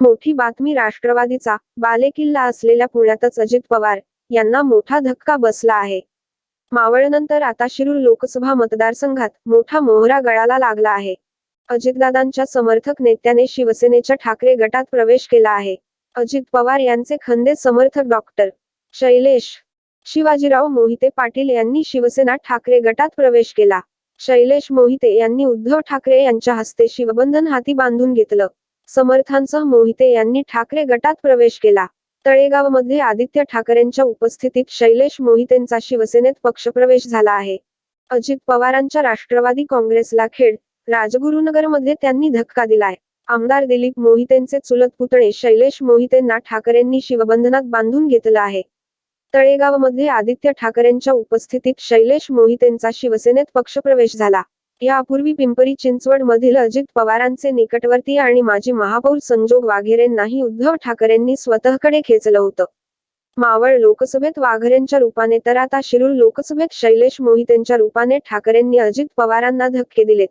मोठी बातमी राष्ट्रवादीचा बालेकिल्ला असलेल्या पुण्यातच अजित पवार यांना मोठा धक्का बसला आहे. मावळनंतर आता शिरूर लोकसभा मतदारसंघात मोठा मोहरा गळाला लागला आहे. अजितदादांच्या समर्थक नेत्याने शिवसेनेच्या ठाकरे गटात प्रवेश केला आहे. अजित पवार यांचे खंदे समर्थक डॉक्टर शैलेश शिवाजीराव मोहिते पाटील यांनी शिवसेना ठाकरे गटात प्रवेश केला. शैलेश मोहिते यांनी उद्धव ठाकरे यांच्या हस्ते शिवबंधन हाती बांधून घेतलं. समर्थांसह मोहिते यांनी ठाकरे गटात प्रवेश केला. तळेगावमध्ये आदित्य ठाकरेंच्या उपस्थितीत शैलेश मोहितेंचा शिवसेनेत पक्षप्रवेश झाला आहे. अजित पवारांच्या राष्ट्रवादी काँग्रेसला खेड राजगुरुनगरमध्ये त्यांनी धक्का दिलाय. आमदार दिलीप मोहितेंचे चुलत पुतणे शैलेश मोहितेंना ठाकरेंनी शिवबंधनात बांधून घेतलं आहे. तळेगावमध्ये आदित्य ठाकरेंच्या उपस्थितीत शैलेश मोहितेंचा शिवसेनेत पक्षप्रवेश झाला. यापूर्वी पिंपरी चिंचवड मधील अजित पवारांचे निकटवर्ती आणि माजी महापौर संजोग वाघेरेंनाही उद्धव ठाकरेंनी स्वतःकडे खेचलं होतं. मावळ लोकसभेत वाघरेंच्या रूपाने तर आता शिरूर लोकसभेत शैलेश मोहितेंच्या रूपाने ठाकरेंनी अजित पवारांना धक्के दिलेत.